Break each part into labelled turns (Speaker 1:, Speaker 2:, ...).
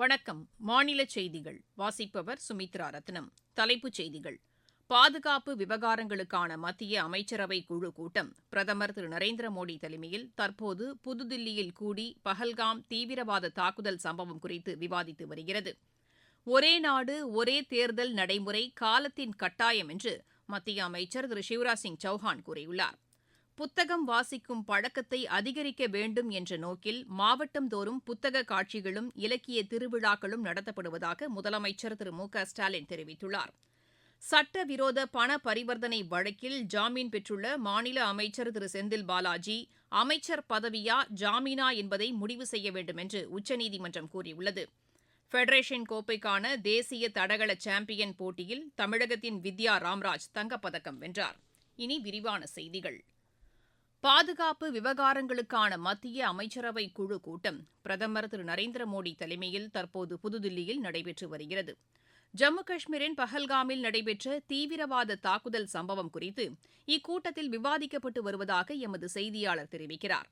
Speaker 1: வணக்கம் மாநில செய்திகள் வாசிப்பவர் சுமித்ரா ரத்னம் தலைப்புச் செய்திகள் பாதுகாப்பு விவகாரங்களுக்கான மத்திய அமைச்சரவை குழு கூட்டம் பிரதமர் திரு நரேந்திர மோடி தலைமையில் தற்போது புதுதில்லியில் கூடி பகல்காம் தீவிரவாத தாக்குதல் சம்பவம் குறித்து விவாதித்து வருகிறது ஒரே நாடு ஒரே தேர்தல் நடைமுறை காலத்தின் கட்டாயம் என்று மத்திய அமைச்சர் திரு சிவராஜ் சிங் சௌஹான் கூறியுள்ளாா் புத்தகம் வாசிக்கும் பழக்கத்தை அதிகரிக்க வேண்டும் என்ற நோக்கில் மாவட்டந்தோறும் புத்தக காட்சிகளும் இலக்கிய திருவிழாக்களும் நடத்தப்படுவதாக முதலமைச்சர் திரு மு க ஸ்டாலின் தெரிவித்துள்ளார் சட்டவிரோத பண பரிவர்த்தனை வழக்கில் ஜாமீன் பெற்றுள்ள மாநில அமைச்சர் திரு செந்தில் பாலாஜி அமைச்சர் பதவியா ஜாமீனா என்பதை முடிவு செய்ய வேண்டும் என்று உச்சநீதிமன்றம் கூறியுள்ளது ஃபெடரேஷன் கோப்பைக்கான தேசிய தடகள சாம்பியன் போட்டியில் தமிழகத்தின் வித்யா ராம்ராஜ் தங்கப்பதக்கம் வென்றார் இனி விரிவான செய்திகள் பாதுகாப்பு விவகாரங்களுக்கான மத்திய அமைச்சரவை குழு கூட்டம் பிரதமர் திரு நரேந்திர மோடி தலைமையில் தற்போது புதுதில்லியில் நடைபெற்று வருகிறது ஜம்மு காஷ்மீரின் பஹல்காமில் நடைபெற்ற தீவிரவாத தாக்குதல் சம்பவம் குறித்து இக்கூட்டத்தில் விவாதிக்கப்பட்டு வருவதாக எமது செய்தியாளர் தெரிவிக்கிறார்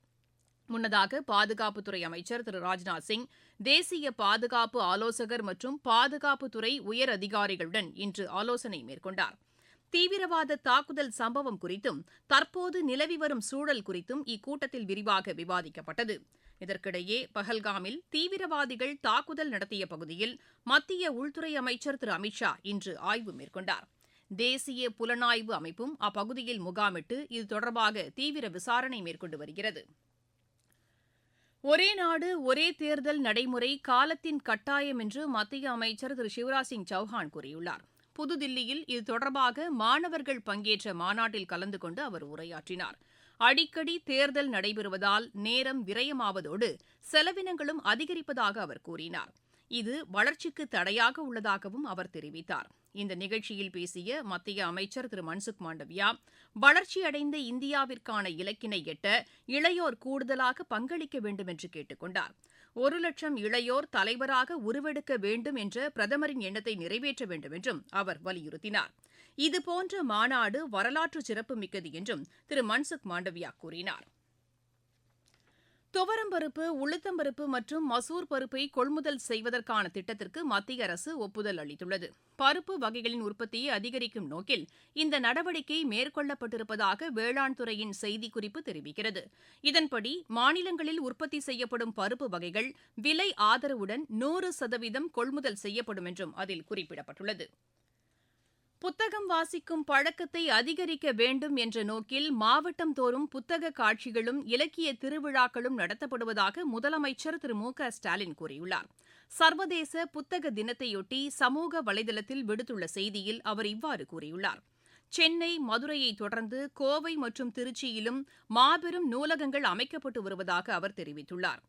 Speaker 1: முன்னதாக பாதுகாப்புத்துறை அமைச்சர் திரு ராஜ்நாத் சிங் தேசிய பாதுகாப்பு ஆலோசகர் மற்றும் பாதுகாப்புத்துறை உயர் அதிகாரிகளுடன் இன்று ஆலோசனை மேற்கொண்டாா் தீவிரவாத தாக்குதல் சம்பவம் குறித்தும் தற்போது நிலவி வரும் சூழல் குறித்தும் இக்கூட்டத்தில் விரிவாக விவாதிக்கப்பட்டது இதற்கிடையே பஹல்காமில் தீவிரவாதிகள் தாக்குதல் நடத்திய பகுதியில் மத்திய உள்துறை அமைச்சர் திரு அமித்ஷா இன்று ஆய்வு மேற்கொண்டார் தேசிய புலனாய்வு அமைப்பும் அப்பகுதியில் முகாமிட்டு இது தொடர்பாக தீவிர விசாரணை மேற்கொண்டு வருகிறது ஒரே நாடு ஒரே தேர்தல் நடைமுறை காலத்தின் கட்டாயம் என்று மத்திய அமைச்சர் திரு சிவராஜ் சிங் சௌஹான் கூறியுள்ளார் புதுதில்லியில் இது தொடர்பாக மாணவர்கள் பங்கேற்ற மாநாட்டில் கலந்து கொண்டு அவர் உரையாற்றினார் அடிக்கடி தேர்தல் நடைபெறுவதால் நேரம் விரயமாவதோடு செலவினங்களும் அதிகரிப்பதாக அவர் கூறினார் இது வளர்ச்சிக்கு தடையாக உள்ளதாகவும் அவர் தெரிவித்தார் இந்த நிகழ்ச்சியில் பேசிய மத்திய அமைச்சர் திரு மன்சுக் மாண்டவியா வளர்ச்சியடைந்த இந்தியாவிற்கான இலக்கினை எட்ட இளையோர் கூடுதலாக பங்களிக்க வேண்டும் என்று கேட்டுக் கொண்டாா் ஒரு லட்சம் இளையோர் தலைவராக உருவெடுக்க வேண்டும் என்ற பிரதமரின் எண்ணத்தை நிறைவேற்ற வேண்டும் என்றும் அவர் வலியுறுத்தினார் இதுபோன்ற மாநாடு வரலாற்று சிறப்புமிக்கது என்றும் திரு மன்சுக் மாண்டவியா கூறினாா் துவரம்பருப்பு உளுத்தம்பருப்பு மற்றும் மசூர் பருப்பை கொள்முதல் செய்வதற்கான திட்டத்திற்கு மத்திய அரசு ஒப்புதல் அளித்துள்ளது பருப்பு வகைகளின் உற்பத்தியை அதிகரிக்கும் நோக்கில் இந்த நடவடிக்கை மேற்கொள்ளப்பட்டிருப்பதாக வேளாண் துறையின் செய்திக்குறிப்பு தெரிவிக்கிறது இதன்படி மாநிலங்களில் உற்பத்தி செய்யப்படும் பருப்பு வகைகள் விலை ஆதரவுடன் நூறு சதவீதம் கொள்முதல் செய்யப்படும் என்றும் அதில் குறிப்பிடப்பட்டுள்ளது புத்தகம் வாசிக்கும் பழக்கத்தை அதிகரிக்க வேண்டும் என்ற நோக்கில் மாவட்டம் தோறும் புத்தக காட்சிகளும் இலக்கிய திருவிழாக்களும் நடத்தப்படுவதாக முதலமைச்சர் திரு மு க ஸ்டாலின் கூறியுள்ளார் சர்வதேச புத்தக தினத்தையொட்டி சமூக வலைதளத்தில் விடுத்துள்ள செய்தியில் அவர் இவ்வாறு கூறியுள்ளார் சென்னை மதுரையை தொடர்ந்து கோவை மற்றும் திருச்சியிலும் மாபெரும் நூலகங்கள் அமைக்கப்பட்டு வருவதாக அவர் தெரிவித்துள்ளார்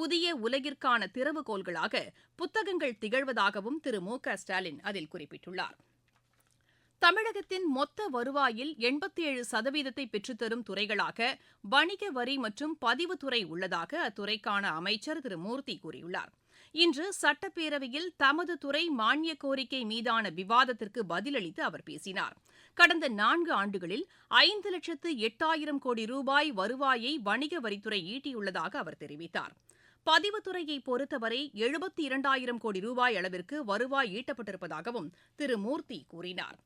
Speaker 1: புதிய உலகிற்கான திறவுகோள்களாக புத்தகங்கள் திகழ்வதாகவும் திரு மு க ஸ்டாலின் அதில் குறிப்பிட்டுள்ளாா் தமிழகத்தின் மொத்த வருவாயில் எண்பத்தி ஏழு சதவீதத்தை பெற்றுத்தரும் துறைகளாக வணிக வரி மற்றும் பதிவுத்துறை உள்ளதாக அத்துறைக்கான அமைச்சர் திரு மூர்த்தி கூறியுள்ளார் இன்று சட்டப்பேரவையில் தமது துறை மானிய கோரிக்கை மீதான விவாதத்திற்கு பதிலளித்து அவர் பேசினார் கடந்த நான்கு ஆண்டுகளில் ஐந்து லட்சத்து எட்டாயிரம் கோடி ரூபாய் வருவாயை வணிக வரித்துறை ஈட்டியுள்ளதாக அவர் தெரிவித்தார் பதிவுத்துறையை பொறுத்தவரை எழுபத்தி இரண்டாயிரம் கோடி ரூபாய் அளவிற்கு வருவாய் ஈட்டப்பட்டிருப்பதாகவும் திரு மூர்த்தி கூறினார்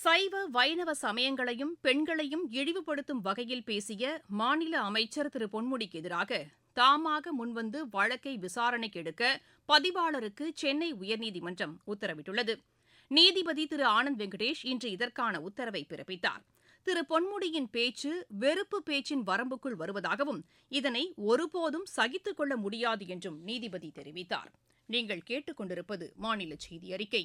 Speaker 1: சைவ வைணவ சமயங்களையும் பெண்களையும் இழிவுபடுத்தும் வகையில் பேசிய மாநில அமைச்சர் திரு பொன்முடிக்கு எதிராக தாமாக முன்வந்து வழக்கை விசாரணைக்கு எடுக்க பதிவாளருக்கு சென்னை உயர்நீதிமன்றம் உத்தரவிட்டுள்ளது நீதிபதி திரு ஆனந்த் வெங்கடேஷ் இன்று இதற்கான உத்தரவை பிறப்பித்தார் திரு பொன்முடியின் பேச்சு வெறுப்பு பேச்சின் வரம்புக்குள் வருவதாகவும் இதனை ஒருபோதும் சகித்துக் கொள்ள முடியாது என்றும் நீதிபதி தெரிவித்தார் நீங்கள் கேட்டுக்கொண்டிருப்பது மாநில செய்தி அறிக்கை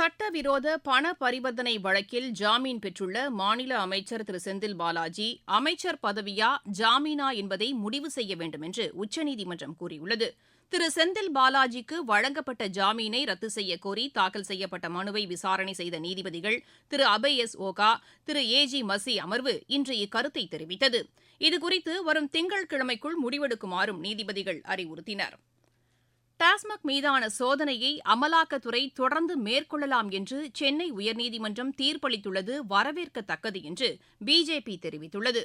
Speaker 1: சட்டவிரோத பண பரிவர்த்தனை வழக்கில் ஜாமீன் பெற்றுள்ள மாநில அமைச்சர் திரு செந்தில் பாலாஜி அமைச்சர் பதவியா ஜாமீனா என்பதை முடிவு செய்ய வேண்டும் என்று உச்சநீதிமன்றம் கூறியுள்ளது திரு செந்தில் பாலாஜிக்கு வழங்கப்பட்ட ஜாமீனை ரத்து செய்ய கோரி தாக்கல் செய்யப்பட்ட மனுவை விசாரணை செய்த நீதிபதிகள் Thiru Abhay S Oka Thiru A G Masih அமர்வு இன்று இக்கருத்தை தெரிவித்தது இதுகுறித்து வரும் திங்கட்கிழமைக்குள் முடிவெடுக்குமாறும் நீதிபதிகள் அறிவுறுத்தினா் டாஸ்மாக் மீதான சோதனையை அமலாக்கத்துறை தொடர்ந்து மேற்கொள்ளலாம் என்று சென்னை உயர்நீதிமன்றம் தீர்ப்பளித்துள்ளது வரவேற்கத்தக்கது என்று பிஜேபி தெரிவித்துள்ளது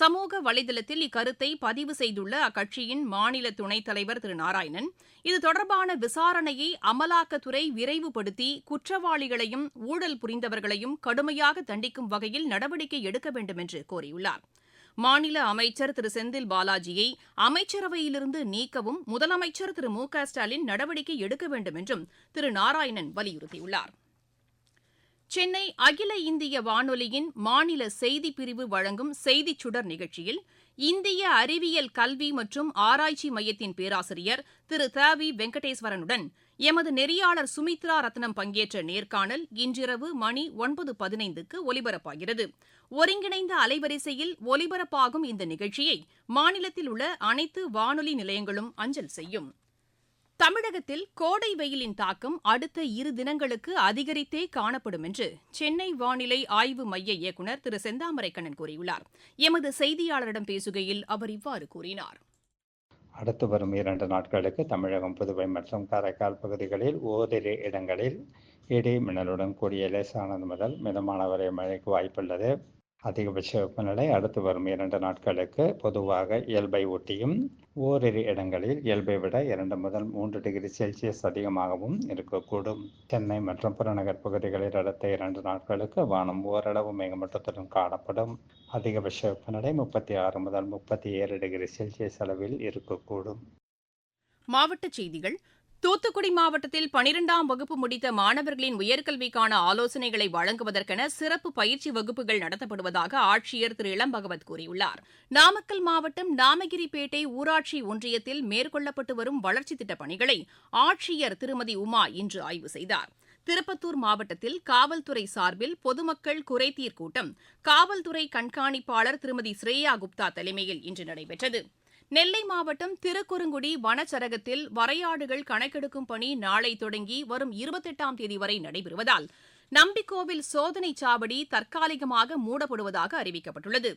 Speaker 1: சமூக வலைதளத்தில் இக்கருத்தை பதிவு செய்துள்ள அக்கட்சியின் மாநில துணைத் தலைவர் திரு நாராயணன் இது தொடர்பான விசாரணையை அமலாக்கத்துறை விரைவுபடுத்தி குற்றவாளிகளையும் ஊழல் புரிந்தவர்களையும் கடுமையாக தண்டிக்கும் வகையில் நடவடிக்கை எடுக்க வேண்டும் என்று கோரியுள்ளாா் மாநில அமைச்சர் திரு செந்தில் பாலாஜியை அமைச்சரவையிலிருந்து நீக்கவும் முதலமைச்சர் திரு மு க ஸ்டாலின் நடவடிக்கை எடுக்க வேண்டும் என்றும் திரு நாராயணன் வலியுறுத்தியுள்ளாா் சென்னை அகில இந்திய வானொலியின் மாநில செய்திப் பிரிவு வழங்கும் செய்திச் சுடர் நிகழ்ச்சியில் இந்திய அறிவியல் கல்வி மற்றும் ஆராய்ச்சி மையத்தின் பேராசிரியர் திரு த வி வெங்கடேஸ்வரனுடன் எமது நெறியாளர் சுமித்ரா ரத்னம் பங்கேற்ற நேர்காணல் இன்றிரவு மணி ஒன்பது பதினைந்துக்கு ஒலிபரப்பாகிறது ஒருங்கிணைந்த அலைவரிசையில் ஒலிபரப்பாகும் இந்த நிகழ்ச்சியை மாநிலத்தில் உள்ள அனைத்து வானொலி நிலையங்களும் அஞ்சல் செய்யும் தமிழகத்தில் கோடை வெயிலின் தாக்கம் அடுத்த இரு தினங்களுக்கு அதிகரித்தே காணப்படும் என்று சென்னை வானிலை ஆய்வு மைய இயக்குநர் திரு செந்தாமரைக்கண்ணன் கூறியுள்ளார் எமது செய்தியாளரிடம் பேசுகையில் அவர் இவ்வாறு கூறினார்
Speaker 2: அடுத்து வரும் இரண்டு நாட்களுக்கு தமிழகம் புதுவை மற்றும் காரைக்கால் பகுதிகளில் ஓரிரு இடங்களில் இடி மின்னலுடன் கூடிய லேசானது முதல் மிதமான வரை மழைக்கு வாய்ப்புள்ளது அதிகபட்ச வெப்பநிலை அடுத்து வரும் இரண்டு நாட்களுக்கு பொதுவாக இயல்பை ஒட்டியும் ஓரிரு இடங்களில் இயல்பை விட இரண்டு முதல் மூன்று டிகிரி செல்சியஸ் அதிகமாகவும் இருக்கக்கூடும் சென்னை மற்றும் புறநகர் பகுதிகளில் அடுத்த இரண்டு நாட்களுக்கு வானம் ஓரளவு மேகமூட்டத்துடன் காணப்படும் அதிகபட்ச வெப்பநிலை முப்பத்தி ஆறு முதல் முப்பத்தி ஏழு டிகிரி செல்சியஸ் அளவில் இருக்கக்கூடும்
Speaker 1: மாவட்ட செய்திகள் தூத்துக்குடி மாவட்டத்தில் பனிரெண்டாம் வகுப்பு முடித்த மாணவர்களின் உயர்கல்விக்கான ஆலோசனைகளை வழங்குவதற்கென சிறப்பு பயிற்சி வகுப்புகள் நடத்தப்படுவதாக ஆட்சியர் திரு பகவத் கூறியுள்ளார் நாமக்கல் மாவட்டம் நாமகிரிப்பேட்டை ஊராட்சி ஒன்றியத்தில் மேற்கொள்ளப்பட்டு வரும் வளர்ச்சித் திட்டப் பணிகளை ஆட்சியர் திருமதி உமா இன்று ஆய்வு செய்தார் திருப்பத்தூர் மாவட்டத்தில் காவல்துறை சார்பில் பொதுமக்கள் குறைதீர் கூட்டம் காவல்துறை கண்காணிப்பாளர் திருமதி ஸ்ரேயா குப்தா தலைமையில் இன்று நடைபெற்றது நெல்லை மாவட்டம் திருக்குறுங்குடி வனச்சரகத்தில் வரையாடுகள் கணக்கெடுக்கும் பணி நாளை தொடங்கி வரும் இருபத்தெட்டாம் தேதி வரை நடைபெறுவதால் நம்பிக்கோவில் சோதனை சாவடி தற்காலிகமாக மூடப்படுவதாக அறிவிக்கப்பட்டுள்ளது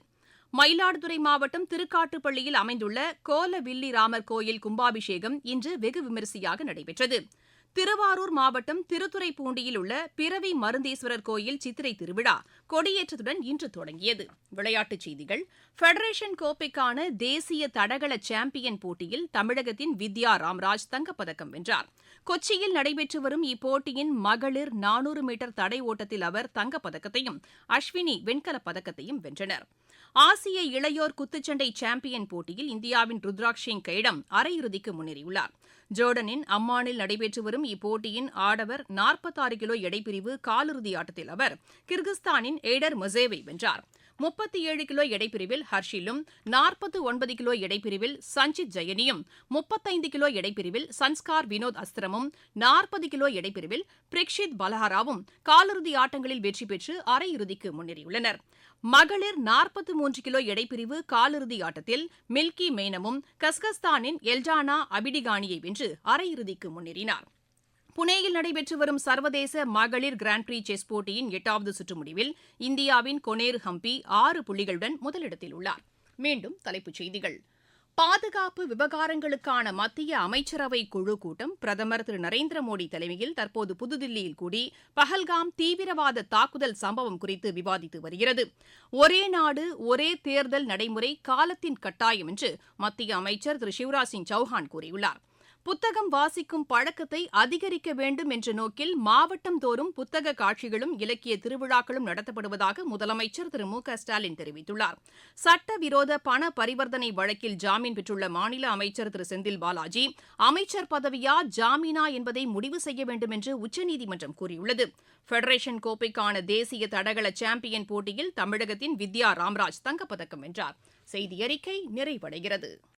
Speaker 1: மயிலாடுதுறை மாவட்டம் திருக்காட்டுப்பள்ளியில் அமைந்துள்ள கோலவில்லி ராமர் கோயில் கும்பாபிஷேகம் இன்று வெகு விமரிசையாக நடைபெற்றது திருவாரூர் மாவட்டம் திருத்துறைப்பூண்டியில் உள்ள பிறவி மருந்தீஸ்வரர் கோயில் சித்திரை திருவிழா கொடியேற்றத்துடன் இன்று தொடங்கியது விளையாட்டுச் செய்திகள் ஃபெடரேஷன் கோப்பைக்கான தேசிய தடகள சாம்பியன் போட்டியில் தமிழகத்தின் வித்யா ராம்ராஜ் தங்கப்பதக்கம் வென்றார் கொச்சியில் நடைபெற்று வரும் இப்போட்டியின் மகளிர் நானூறு மீட்டர் தடை ஓட்டத்தில் அவர் தங்கப்பதக்கத்தையும் அஸ்வினி வெண்கலப் பதக்கத்தையும் வென்றனா் ஆசிய இளையோர் குத்துச்சண்டை சாம்பியன் போட்டியில் இந்தியாவின் ருத்ராக் கைடம் அரையிறுதிக்கு முன்னேறியுள்ளார் ஜோர்டனின் அம்மானில் நடைபெற்று வரும் இப்போட்டியின் ஆடவர் நாற்பத்தாறு கிலோ எடைப்பிரிவு காலிறுதி ஆட்டத்தில் அவர் கிர்கிஸ்தானின் எய்டர் மொசேவை வென்றாா் முப்பத்தி ஏழு கிலோ எடைப்பிரிவில் ஹர்ஷிலும் நாற்பத்து ஒன்பது கிலோ எடைப்பிரிவில் சஞ்சித் ஜெயனியும் முப்பத்தைந்து கிலோ எடைப்பிரிவில் சன்ஸ்கார் வினோத் அஸ்திரமும் நாற்பது கிலோ எடைப்பிரிவில் பிரிக்ஷித் பலஹாராவும் காலிறுதி ஆட்டங்களில் வெற்றி பெற்று அரையிறுதிக்கு முன்னேறியுள்ளனர் மகளிர் நாற்பத்து மூன்று கிலோ எடைப்பிரிவு காலிறுதி ஆட்டத்தில் மில்கி மேனமும் கஸ்கஸ்தானின் எல்ஜானா அபிடிகானியை வென்று அரையிறுதிக்கு முன்னேறினாா் புனேயில் நடைபெற்று வரும் சர்வதேச மகளிர் கிராண்ட் பிரீ செஸ் போட்டியின் எட்டாவது சுற்று முடிவில் இந்தியாவின் கொனேர் ஹம்பி ஆறு புள்ளிகளுடன் முதலிடத்தில் உள்ளார் மீண்டும் தலைப்புச் செய்திகள் பாதுகாப்பு விவகாரங்களுக்கான மத்திய அமைச்சரவை குழு கூட்டம் பிரதமர் திரு நரேந்திர மோடி தலைமையில் தற்போது புதுதில்லியில் கூடி பஹல்காம் தீவிரவாத தாக்குதல் சம்பவம் குறித்து விவாதித்து வருகிறது ஒரே நாடு ஒரே தேர்தல் நடைமுறை காலத்தின் கட்டாயம் என்று மத்திய அமைச்சர் திரு சிவராஜ் சிங் சௌஹான் கூறியுள்ளார் புத்தகம் வாசிக்கும் பழக்கத்தை அதிகரிக்க வேண்டும் என்ற நோக்கில் மாவட்டம் தோறும் புத்தக காட்சிகளும் இலக்கிய திருவிழாக்களும் நடத்தப்படுவதாக முதலமைச்சர் திரு மு க ஸ்டாலின் தெரிவித்துள்ளார் சட்டவிரோத பண பரிவர்த்தனை வழக்கில் ஜாமீன் பெற்றுள்ள மாநில அமைச்சர் திரு செந்தில் பாலாஜி அமைச்சர் பதவியா ஜாமீனா என்பதை முடிவு செய்ய வேண்டும் என்று உச்சநீதிமன்றம் கூறியுள்ளது பெடரேஷன் கோப்பைக்கான தேசிய தடகள சாம்பியன் போட்டியில் தமிழகத்தின் வித்யா ராம்ராஜ் தங்கப்பதக்கம் வென்றார் செய்தியறிக்கை நிறைவடைகிறது